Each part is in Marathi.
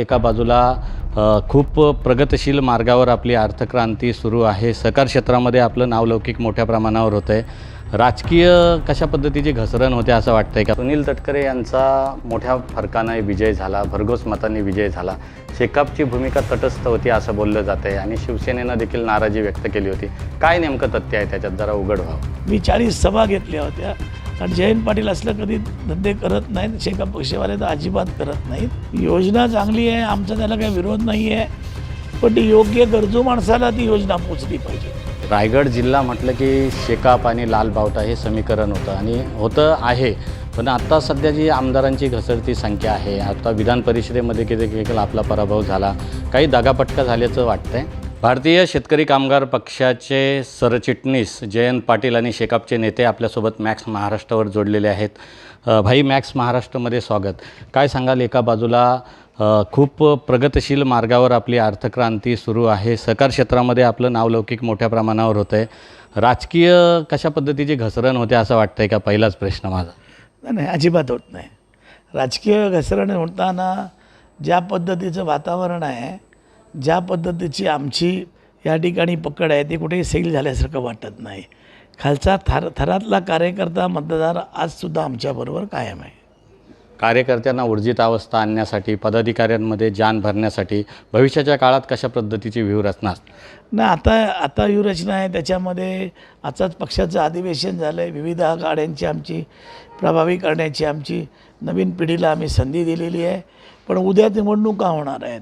एका बाजूला खूप प्रगतशील मार्गावर आपली अर्थक्रांती सुरू आहे. सहकार क्षेत्रामध्ये आपलं नावलौकिक मोठ्या प्रमाणावर होतं आहे राजकीय कशा पद्धतीची घसरण होते असं वाटतंय का? सुनील तटकरे यांचा मोठ्या फरकाने विजय झाला भरघोस मतांनी विजय झाला. शेकापची भूमिका तटस्थ होती असं बोललं जात आहे आणि शिवसेनेनं देखील नाराजी व्यक्त केली होती. काय नेमकं तथ्य आहे त्याच्यात? जरा उघड व्हावं मी चाळीस सभा घेतल्या होत्या. कारण जयंत पाटील असलं कधी धंदे करत नाहीत शेका पक्षवाले तर अजिबात करत नाहीत. योजना चांगली आहे आमचा त्याला काही विरोध नाही आहे पण ती योग्य गरजू माणसाला ती योजना पोचली पाहिजे. रायगड जिल्हा म्हटलं की शेकाप आणि लाल बावटा हे समीकरण होतं आणि होतं आहे. पण आत्ता सध्या जी आमदारांची घसरती संख्या आहे आता विधान परिषदेमध्ये किती देखील आपला पराभव झाला काही दगापटका झाल्याचं वाटतंय. भारतीय शेतकरी कामगार पक्षाचे सरचिटणीस जयंत पाटील आणि शेकापचे नेते आपल्यासोबत मॅक्स महाराष्ट्रावर जोडलेले आहेत. भाई मॅक्स महाराष्ट्रामध्ये स्वागत. काय सांगाल एका बाजूला खूप प्रगतशील मार्गावर आपली अर्थक्रांती सुरू आहे. सहकार क्षेत्रामध्ये आपलं नावलौकिक मोठ्या प्रमाणावर होतं आहे राजकीय कशा पद्धतीची घसरण होते असं वाटतं आहे का? पहिलाच प्रश्न माझा. नाही, नाही अजिबात होत नाही. राजकीय घसरण होताना ज्या पद्धतीचं वातावरण आहे ज्या पद्धतीची आमची या ठिकाणी पकड आहे ते कुठेही सैल झाल्यासारखं वाटत नाही. खालचा थर थरातला कार्यकर्ता मतदार आजसुद्धा आमच्याबरोबर कायम आहे. कार्यकर्त्यांना ऊर्जित अवस्था आणण्यासाठी पदाधिकाऱ्यांमध्ये जान भरण्यासाठी भविष्याच्या काळात कशा पद्धतीची व्यूहरचना नाही आता आता व्यूहरचना आहे त्याच्यामध्ये आताच पक्षाचं अधिवेशन झालं आहे विविध गाड्यांची आमची प्रभावी करण्याची आमची नवीन पिढीला आम्ही संधी दिलेली आहे. पण उद्या निवडणुका होणार आहेत.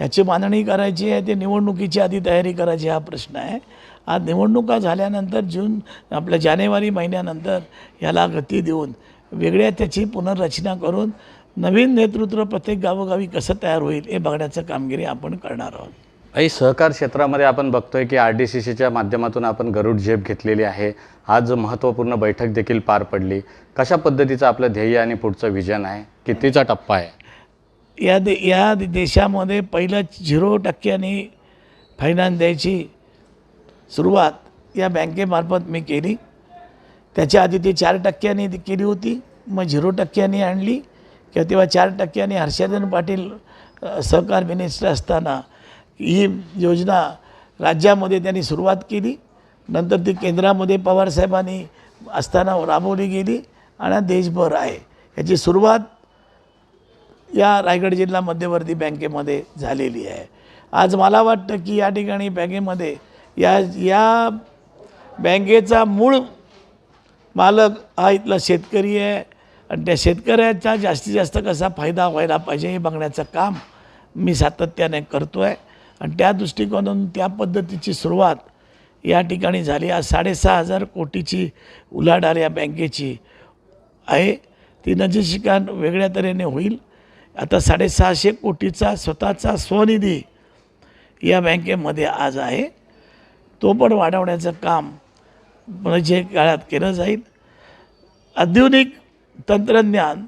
याची मांडणी करायची आहे ते निवडणुकीची आधी तयारी करायची हा प्रश्न आहे. आज निवडणुका झाल्यानंतर जून आपल्या जानेवारी महिन्यानंतर याला गती देऊन वेगळ्या त्याची पुनर्रचना करून नवीन नेतृत्व प्रत्येक गावोगावी कसं तयार होईल हे बघण्याचं कामगिरी आपण करणार आहोत. काही सहकार क्षेत्रामध्ये आपण बघतोय की आर डी सी सीच्या माध्यमातून आपण गरुड झेप घेतलेली आहे. आज महत्त्वपूर्ण बैठक देखील पार पडली. कशा पद्धतीचं आपलं ध्येय आणि पुढचं विजन आहे? कितीचा टप्पा आहे? या दे या देशामध्ये पहिलं झिरो टक्क्यांनी फायनान्स द्यायची सुरुवात या बँकेमार्फत मी केली. त्याच्या आधी ती चार टक्क्यांनी केली होती मग झिरो टक्क्यांनी आणली. किंवा तेव्हा चार टक्क्यांनी हर्षवर्धन पाटील सहकार मिनिस्टर असताना ही योजना राज्यामध्ये त्यांनी सुरुवात केली. नंतर ती केंद्रामध्ये पवारसाहेबांनी असताना राबवली गेली. आणि देशभर आहे. याची सुरुवात या रायगड जिल्हा मध्यवर्ती बँकेमध्ये झालेली आहे. आज मला वाटतं की या ठिकाणी बँकेमध्ये या या बँकेचा मूळ मालक हा इथला शेतकरी आहे आणि त्या शेतकऱ्याचा जास्तीत जास्त कसा फायदा व्हायला पाहिजे हे बघण्याचं काम मी सातत्याने करतो आहे आणि त्या दृष्टिकोनातून त्या पद्धतीची सुरुवात या ठिकाणी झाली. आज साडेसहा हजार कोटीची उलाढाल या बँकेची आहे. ती नजीशिका वेगळ्या तऱ्हेने होईल. आता साडेसहाशे कोटीचा स्वतःचा स्वनिधी या बँकेमध्ये आज आहे. तो पण वाढवण्याचं काम म्हणजे काळात केलं जाईल. आधुनिक तंत्रज्ञान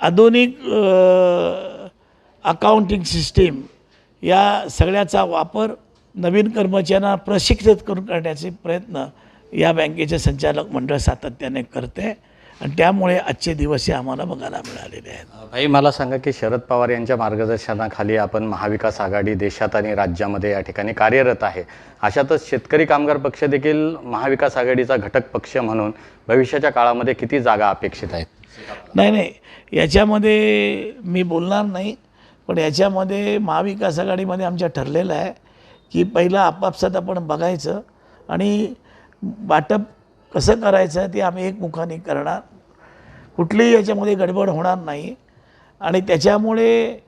आधुनिक अकाउंटिंग सिस्टीम या सगळ्याचा वापर नवीन कर्मचाऱ्यांना प्रशिक्षित करून करण्याचे प्रयत्न या बँकेचे संचालक मंडळ सातत्याने करते. आणि त्यामुळे आजचे दिवस हे आम्हाला बघायला मिळालेले आहेत. भाई मला सांगा की शरद पवार यांच्या मार्गदर्शनाखाली आपण महाविकास आघाडी देशात आणि राज्यामध्ये या ठिकाणी कार्यरत आहे. अशातच शेतकरी कामगार पक्ष देखील महाविकास आघाडीचा घटक पक्ष म्हणून भविष्याच्या काळामध्ये किती जागा अपेक्षित आहेत? नाही नाही. याच्यामध्ये मी बोलणार नाही पण याच्यामध्ये महाविकास आघाडीमध्ये आमच्या ठरलेलं आहे की पहिलं आपापसात आपण बघायचं आणि वाटप कसं करायचं ते आम्ही एकमुखाने करणार. कुठलीही याच्यामध्ये गडबड होणार नाही. आणि त्याच्यामुळे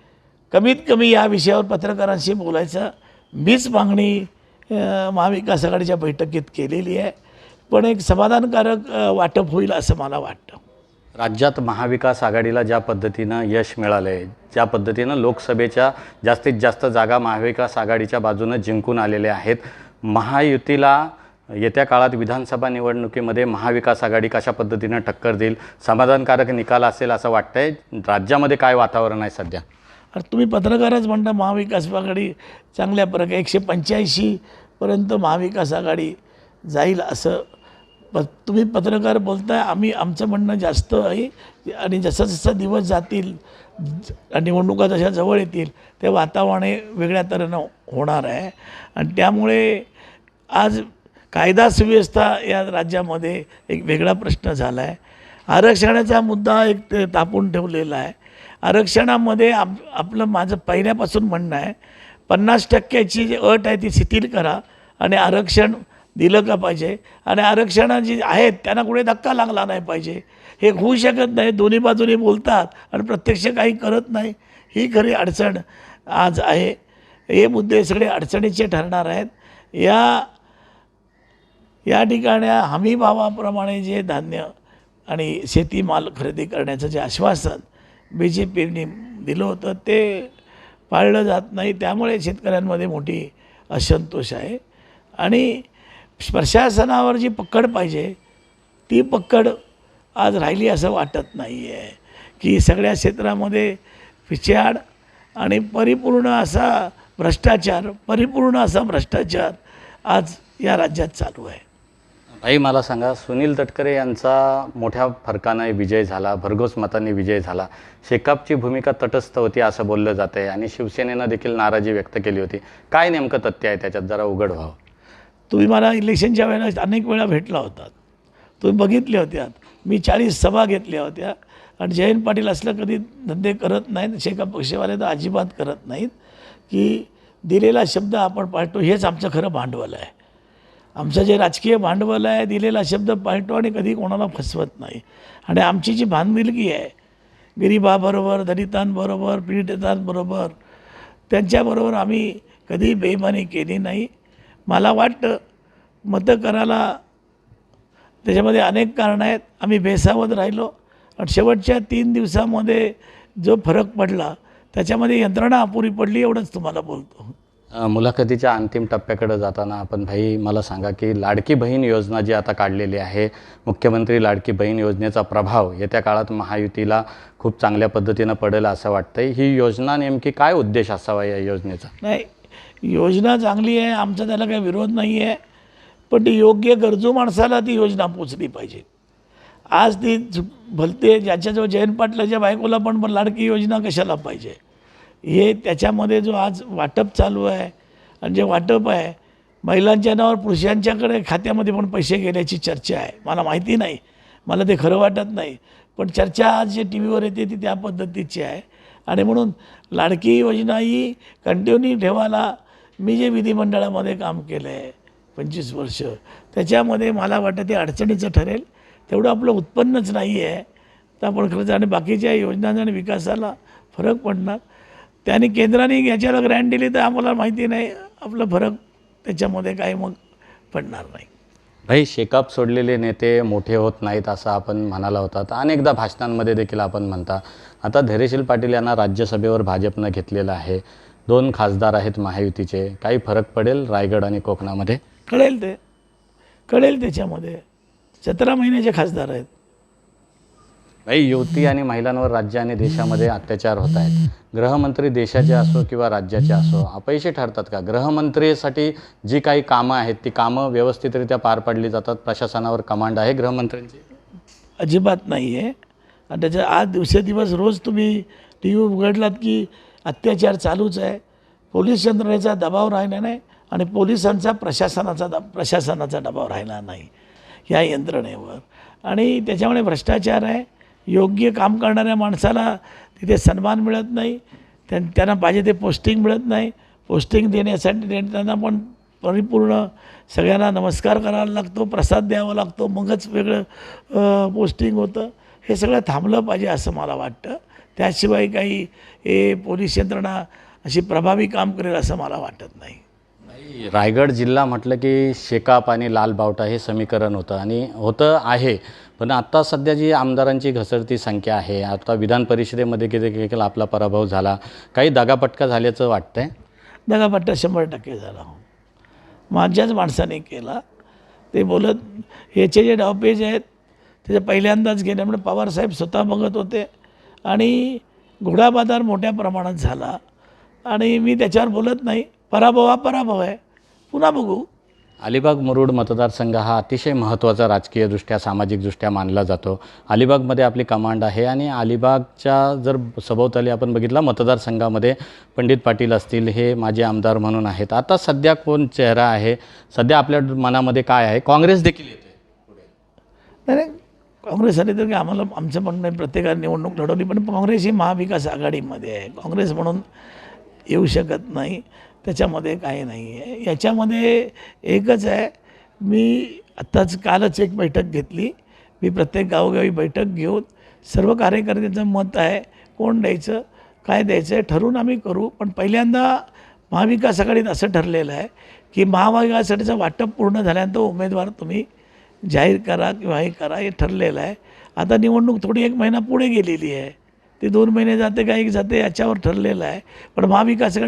कमीत कमी या विषयावर पत्रकारांशी बोलायचं. मीच मागणी महाविकास आघाडीच्या बैठकीत केलेली आहे. पण एक समाधानकारक वाटप होईल असं मला वाटतं. राज्यात महाविकास आघाडीला ज्या पद्धतीनं यश मिळालं आहे ज्या पद्धतीनं लोकसभेच्या जास्तीत जास्त जागा महाविकास आघाडीच्या बाजूनं जिंकून आलेल्या आहेत महायुतीला येत्या काळात विधानसभा निवडणुकीमध्ये महाविकास आघाडी कशा पद्धतीनं टक्कर देईल समाधानकारक निकाल असेल असं वाटतंय? राज्यामध्ये काय वातावरण आहे सध्या? अरे तुम्ही पत्रकारच म्हणता महाविकास आघाडी चांगल्या प्रकारे एकशे पंच्याऐंशीपर्यंत महाविकास आघाडी जाईल असं प तुम्ही पत्रकार बोलताय आम्ही आमचं म्हणणं जास्त आहे आणि जसं जसं दिवस जातील निवडणुका जशा जवळ येतील ते वातावरण हे वेगळ्या तऱ्हेनं होणार आहे. आणि त्यामुळे आज कायदा सुव्यवस्था या राज्यामध्ये एक वेगळा प्रश्न झाला आहे आरक्षणाचा मुद्दा एक ते तापून ठेवलेला आहे. आरक्षणामध्ये आप आपलं माझं पहिल्यापासून म्हणणं आहे पन्नास टक्क्याची जी अट आहे ती शिथिल करा आणि आरक्षण दिलं का पाहिजे? आणि आरक्षणं जी आहेत त्यांना कुठे धक्का लागला नाही पाहिजे? हे होऊ शकत नाही दोन्ही बाजूनी बोलतात आणि प्रत्यक्ष काही करत नाही. ही खरी अडचण आज आहे. हे मुद्दे सगळे अडचणीचे ठरणार आहेत. या या ठिकाणी हमी भावाप्रमाणे जे धान्य आणि शेतीमाल खरेदी करण्याचं जे आश्वासन बी जे पीने दिलं होतं ते पाळलं जात नाही. त्यामुळे शेतकऱ्यांमध्ये मोठी असंतोष आहे. आणि प्रशासनावर जी पकड पाहिजे ती पकड आज राहिली असं वाटत नाही आहे की सगळ्या क्षेत्रामध्ये पिछाड आणि परिपूर्ण असा भ्रष्टाचार परिपूर्ण असा भ्रष्टाचार आज या राज्यात चालू आहे. भाई मला सांगा सुनील तटकरे यांचा मोठ्या फरकाने विजय झाला भरघोस मतांनी विजय झाला. शेकापची भूमिका तटस्थ होती असं बोललं जात आहे आणि शिवसेनेनं देखील नाराजी व्यक्त केली होती. काय नेमकं तथ्य आहे त्याच्यात? जरा उघड व्हावं. तुम्ही मला इलेक्शनच्या वेळेला अनेक वेळा भेटला होता. तुम्ही बघितले होत्या. मी चाळीस सभा घेतल्या होत्या. आणि जयंत पाटील असलं कधी धंदे करत नाहीत शेकाप पक्षवाले तर अजिबात करत नाहीत की दिलेला शब्द आपण पाळतो हेच आमचं खरं भांडवल आहे. आमचं जे राजकीय भांडवल आहे दिलेला शब्द पाळतो आणि कधी कोणाला फसवत नाही. आणि आमची जी बांधिलकी आहे गरिबाबरोबर दलितांबरोबर पीडितांबरोबर त्यांच्याबरोबर आम्ही कधी बेईमानी केली नाही. मला वाटतं मतं करायला त्याच्यामध्ये अनेक कारणं आहेत. आम्ही बेसावत राहिलो. आणि शेवटच्या तीन दिवसामध्ये जो फरक पडला त्याच्यामध्ये यंत्रणा अपुरी पडली एवढंच तुम्हाला बोलतो. मुलाखतीच्या अंतिम टप्प्याकडे जाताना आपण भाई मला सांगा की लाडकी बहीण योजना जी आता काढलेली आहे मुख्यमंत्री लाडकी बहीण योजनेचा प्रभाव येत्या काळात महायुतीला खूप चांगल्या पद्धतीनं पडेल असं वाटतंय. ही योजना नेमकी काय उद्देश असावा या योजनेचा? नाही योजना चांगली आहे आमचा त्याला काही विरोध नाही आहे पण ती योग्य गरजू माणसाला ती योजना पोचली पाहिजे. आज ती भलते ज्याच्याजवळ जयंत पाटलाच्या बायकोला पण पण लाडकी योजना कशाला पाहिजे? हे त्याच्यामध्ये जो आज वाटप चालू आहे आणि जे वाटप आहे महिलांच्या नावावर पुरुषांच्याकडे खात्यामध्ये पण पैसे गेल्याची चर्चा आहे. मला माहिती नाही. मला ते खरं वाटत नाही. पण चर्चा आज जे टी व्हीवर येते ती त्या पद्धतीची आहे. आणि म्हणून लाडकी योजना ही कंटिन्यू ठेवायला मी जे विधिमंडळामध्ये काम केलं आहे पंचवीस वर्ष त्याच्यामध्ये मला वाटतं ते अडचणीचं ठरेल. तेवढं आपलं उत्पन्नच नाही आहे तर आपण खरंच आणि बाकीच्या योजनांना आणि विकासाला फरक पडणार. त्याने केंद्राने याच्याला ग्रँट दिली तर आम्हाला माहिती नाही. आपलं फरक त्याच्यामध्ये काही मग पडणार नाही. भाई शेकाप सोडलेले नेते मोठे होत नाहीत असं आपण म्हणाला होता. तर अनेकदा भाषणांमध्ये देखील आपण म्हणता. आता धैर्यशील पाटील यांना राज्यसभेवर भाजपनं घेतलेलं आहे. दोन खासदार आहेत महायुतीचे. काही फरक पडेल रायगड आणि कोकणामध्ये? कळेल ते. कळेल त्याच्यामध्ये. सतरा महिन्याचे खासदार आहेत. भाई युवती आणि महिलांवर राज्य आणि देशामध्ये अत्याचार होत आहेत. गृहमंत्री देशाचे असो किंवा राज्याचे असो अपयशी ठरतात का? गृहमंत्रीसाठी जी काही कामं आहेत ती कामं व्यवस्थितरित्या पार पाडली जातात. प्रशासनावर कमांड आहे गृहमंत्र्यांची. अजिबात नाही आहे आणि त्याच्या आज दिवसेदिवस रोज तुम्ही टी व्ही उघडलात की अत्याचार चालूच आहे. पोलीस यंत्रणेचा दबाव राहिला नाही आणि पोलिसांचा प्रशासनाचा द प्रशासनाचा दबाव राहिला नाही या यंत्रणेवर. आणि त्याच्यामुळे भ्रष्टाचार आहे. योग्य काम करणाऱ्या माणसाला तिथे सन्मान मिळत नाही त्यां त्यांना पाहिजे ते पोस्टिंग मिळत नाही. पोस्टिंग देण्यासाठी दे- त्यांना पण परिपूर्ण सगळ्यांना नमस्कार करायला लागतो प्रसाद द्यावा लागतो मगच वेगळं पोस्टिंग होतं. हे सगळं थांबलं पाहिजे असं मला वाटतं. त्याशिवाय काही हे पोलीस यंत्रणा अशी प्रभावी काम करेल असं मला वाटत नाही. रायगड जिल्हा म्हटलं की शेकाप आणि लाल बावटा हे समीकरण होतं आणि होतं आहे. पण आत्ता सध्या जी आमदारांची घसरती संख्या आहे आता विधान परिषदेमध्ये किती देखील आपला पराभव झाला काही दगापटका झाल्याचं वाटतंय? दगापट्टा शंभर टक्के झाला. माझ्याच माणसाने केला. ते बोलत ह्याचे जे डावपेज आहेत त्याचे पहिल्यांदाच गेल्यामुळे म्हणजे पवारसाहेब स्वतः बघत होते आणि घोडाबाजार मोठ्या प्रमाणात झाला. आणि मी त्याच्यावर बोलत नाही. पराभव हा पराभव आहे. पुन्हा बघू. अलिबाग मुरुड मतदारसंघ हा अतिशय महत्त्वाचा राजकीयदृष्ट्या सामाजिकदृष्ट्या मानला जातो. अलिबागमध्ये आपली कमांड आहे आणि अलिबागच्या जर सभोवताली आपण बघितला मतदारसंघामध्ये पंडित पाटील असतील हे माझे आमदार म्हणून आहेत. आता सध्या कोण चेहरा आहे? सध्या आपल्या मनामध्ये काय आहे? काँग्रेस देखील येते नाही नाही. काँग्रेस आली तर आम्हाला आमचं म्हणणं प्रत्येकाने निवडणूक लढवली पण काँग्रेस ही महाविकास आघाडीमध्ये आहे. काँग्रेस म्हणून येऊ शकत नाही. त्याच्यामध्ये काही नाही आहे याच्यामध्ये एकच आहे मी आत्ताच कालच एक बैठक घेतली. मी प्रत्येक गावोगावी बैठक घेऊन सर्व कार्यकर्त्यांचं मत आहे कोण द्यायचं काय द्यायचं आहे ठरवून आम्ही करू. पण पहिल्यांदा महाविकास आघाडीत असं ठरलेलं आहे की महाविकासाठीचं वाटप पूर्ण झाल्यानंतर उमेदवार तुम्ही जाहीर करा किंवा हे करा हे ठरलेलं आहे. आता निवडणूक थोडी एक महिना पुढे गेलेली आहे. ते दोन महिने जाते का एक जाते याच्यावर ठरलेलं आहे. पण महाविकास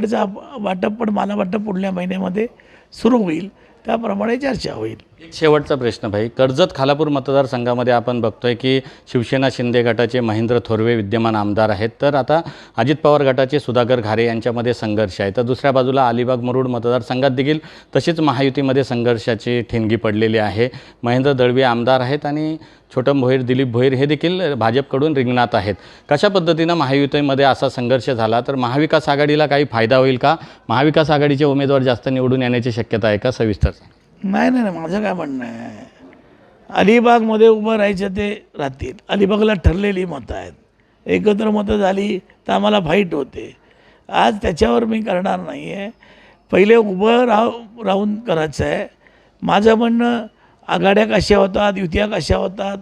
वाटप पण मला वाटप पुढल्या महिन्यामध्ये सुरू होईल. त्याप्रमाणे चर्चा होईल. एक शेवटचा प्रश्न भाई कर्जत खालापूर मतदारसंघामध्ये आपण बघतोय की शिवसेना शिंदे गटाचे महेंद्र थोरवे विद्यमान आमदार आहेत. तर आता अजित पवार गटाचे सुधाकर घारे यांच्यामध्ये संघर्ष आहे. तर दुसऱ्या बाजूला अलिबाग मुरुड मतदारसंघात देखील तशीच महायुतीमध्ये संघर्षाची ठिणगी पडलेली आहे. महेंद्र दळवी आमदार आहेत आणि छोटम भोईर दिलीप भोईर हे देखील भाजपकडून रिंगणात आहेत. कशा पद्धतीनं महायुतीमध्ये असा संघर्ष झाला? तर महाविकास आघाडीला काही फायदा होईल का? महाविकास आघाडीचे उमेदवार जास्त निवडून येण्याची शक्यता आहे का? सविस्तर नाही नाही नाही, माझं काय म्हणणं आहे? अलिबागमध्ये उभं राहायचं ते राहतील. अलिबागला ठरलेली मतं आहेत. एकत्र मतं झाली तर आम्हाला फाईट होते. आज त्याच्यावर मी करणार नाही आहे पहिले उभं राह राहून करायचं आहे. माझं म्हणणं आघाड्या कशा होतात युत्या कशा होतात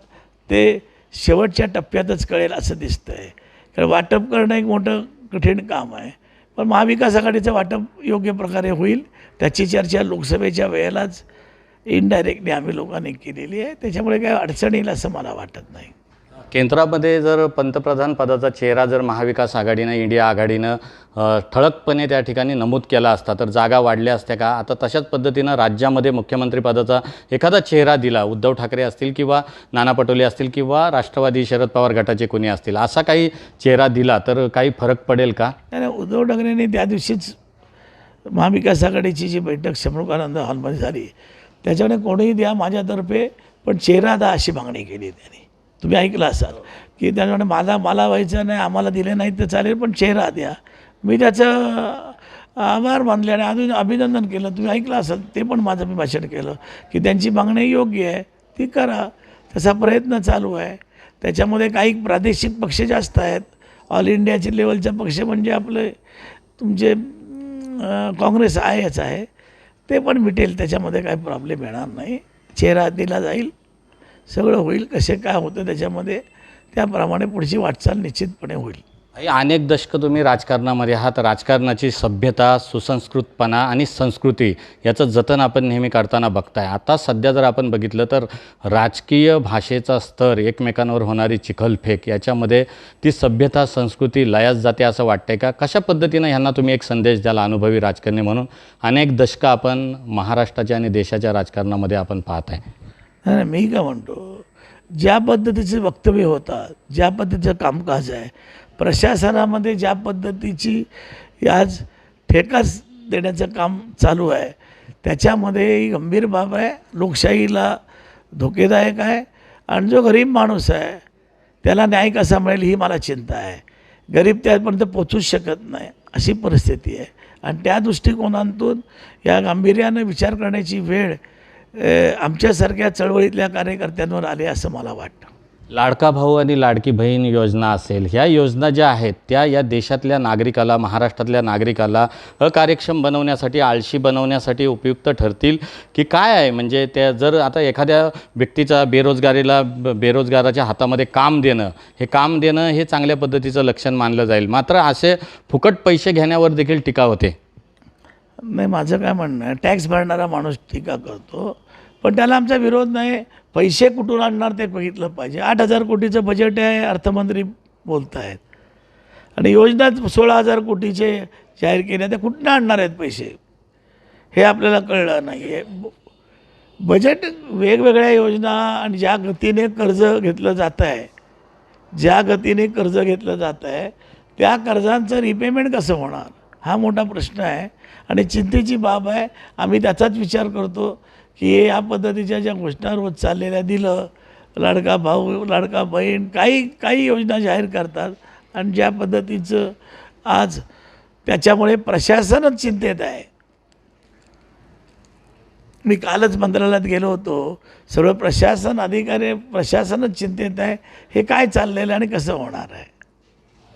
ते शेवटच्या टप्प्यातच कळेल असं दिसतं आहे कारण वाटप करणं एक मोठं कठीण काम आहे. पण महाविकास आघाडीचं वाटप योग्य प्रकारे होईल. त्याची चर्चा लोकसभेच्या वेळेलाच इनडायरेक्टली आम्ही लोकांनी केलेली आहे. त्याच्यामुळे काही अडचण येईल असं मला वाटत नाही. केंद्रामध्ये जर पंतप्रधान पदाचा चेहरा जर महाविकास आघाडीनं इंडिया आघाडीनं ठळकपणे त्या ठिकाणी नमूद केला असता तर जागा वाढल्या असत्या का? आता तशाच पद्धतीनं राज्यामध्ये मुख्यमंत्री पदाचा एखादा चेहरा दिला उद्धव ठाकरे असतील किंवा नाना पटोले असतील किंवा राष्ट्रवादी शरद पवार गटाचे कोणी असतील असा काही चेहरा दिला तर काही फरक पडेल का? नाही, उद्धव ठाकरेंनी त्या दिवशीच महाविकास आघाडीची जी बैठक शमृकानंद हॉलमध्ये झाली त्याच्याकडे कोणीही द्या माझ्यातर्फे पण चेहरा द्या अशी मागणी केली त्यांनी. तुम्ही ऐकलं असाल की त्याच्याकडे माझा मला व्हायचं नाही आम्हाला दिले नाही तर चालेल पण चेहरा द्या. मी त्याचं आभार मानले आणि अजून अभिनंदन केलं. तुम्ही ऐकलं असाल ते पण माझं मी भाषण केलं की त्यांची मागणी योग्य आहे ती करा. तसा प्रयत्न चालू आहे. त्याच्यामध्ये काही प्रादेशिक पक्ष जास्त आहेत. ऑल इंडियाचे लेवलचे पक्ष म्हणजे आपले तुमचे काँग्रेस आहेच आहे. ते पण मिटेल त्याच्यामध्ये काही प्रॉब्लेम येणार नाही. चेहरा दिला जाईल. सगळं होईल. कसे काय होतं त्याच्यामध्ये त्याप्रमाणे पुढची वाटचाल निश्चितपणे होईल. अनेक दशकं तुम्ही राजकारणामध्ये आहात. राजकारणाची सभ्यता सुसंस्कृतपणा आणि संस्कृती याचं जतन आपण नेहमी करताना बघताय. आता सध्या जर आपण बघितलं तर राजकीय भाषेचा स्तर एकमेकांवर होणारी चिखलफेक याच्यामध्ये ती सभ्यता संस्कृती लयास जाते असं वाटतंय का? कशा पद्धतीनं ह्यांना तुम्ही एक संदेश द्याल अनुभवी राजकारणी म्हणून? अनेक दशकं आपण महाराष्ट्राच्या आणि देशाच्या राजकारणामध्ये आपण पाहत आहे मी काय म्हणतो? ज्या पद्धतीचे वक्तव्य होतात ज्या पद्धतीचं कामकाज आहे प्रशासनामध्ये ज्या पद्धतीची आज ठेकाच देण्याचं काम चालू आहे त्याच्यामध्ये ही गंभीर बाब आहे. लोकशाहीला धोकेदायक आहे आणि जो गरीब माणूस आहे त्याला न्याय कसा मिळेल ही मला चिंता आहे. गरीब त्यापर्यंत पोचूच शकत नाही अशी परिस्थिती आहे. आणि त्या दृष्टिकोनातून या गांभीर्यानं विचार करण्याची वेळ आमच्यासारख्या चळवळीतल्या कार्यकर्त्यांवर आली असं मला वाटतं. लाडका भाऊ आणि लाडकी बहीण योजना असेल ह्या योजना ज्या आहेत त्या या देशातल्या नागरिकाला महाराष्ट्रातल्या नागरिकाला अकार्यक्षम बनवण्यासाठी आळशी बनवण्यासाठी उपयुक्त ठरतील की काय आहे? म्हणजे त्या जर आता एखाद्या व्यक्तीचा बेरोजगारीला ब- बेरोजगाराच्या हातामध्ये काम देणं हे काम देणं हे चांगल्या पद्धतीचं लक्षण मानलं जाईल. मात्र असे फुकट पैसे घेण्यावर देखील टीका होते. नाही माझं काय म्हणणं आहे टॅक्स भरणारा माणूस टीका करतो. पण त्याला आमचा विरोध नाही. पैसे कुठून आणणार ते बघितलं पाहिजे. आठ हजार कोटीचं बजेट आहे अर्थमंत्री बोलत आहेत आणि योजना सोळा हजार कोटीचे जाहीर केले ते कुठनं आणणार आहेत पैसे? हे आपल्याला कळलं नाही. आहे बजेट वेगवेगळ्या योजना आणि ज्या गतीने कर्ज घेतलं जात आहे ज्या गतीने कर्ज घेतलं जात आहे त्या कर्जांचं रिपेमेंट कसं होणार? हा मोठा प्रश्न आहे. आणि चिंतेची बाब आहे. आम्ही त्याचाच विचार करतो. की हे या पद्धतीच्या ज्या घोषणा रोज चाललेल्या दिलं लाडका भाऊ लाडका बहीण काही काही योजना जाहीर करतात. आणि ज्या पद्धतीचं आज त्याच्यामुळे प्रशासनच चिंतेत आहे. मी कालच मंत्रालयात गेलो होतो. सर्व प्रशासन अधिकारी प्रशासनच चिंतेत आहे. हे काय चाललेलं आहे आणि कसं होणार आहे?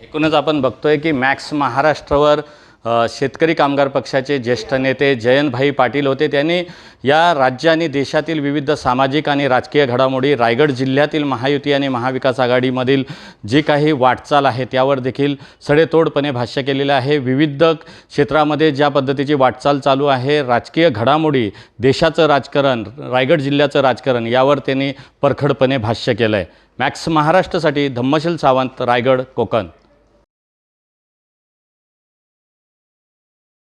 एकूणच आपण बघतोय की मॅक्स महाराष्ट्रावर शेतकरी कामगार पक्षाचे ज्येष्ठ नेते जयंतभाई पाटील होते. त्यांनी या राज्य आणि देशातील विविध सामाजिक आणि राजकीय घडामोडी रायगड जिल्ह्यातील महायुती आणि महाविकास आघाडीमधील जी काही वाटचाल आहे त्यावर देखील सडेतोडपणे भाष्य केलेलं आहे. विविध क्षेत्रामध्ये ज्या पद्धतीची वाटचाल चालू आहे राजकीय घडामोडी देशाचं राजकारण रायगड जिल्ह्याचं राजकारण यावर त्यांनी परखडपणे भाष्य केलं आहे मॅक्स महाराष्ट्रासाठी धम्मशील सावंत रायगड कोकण.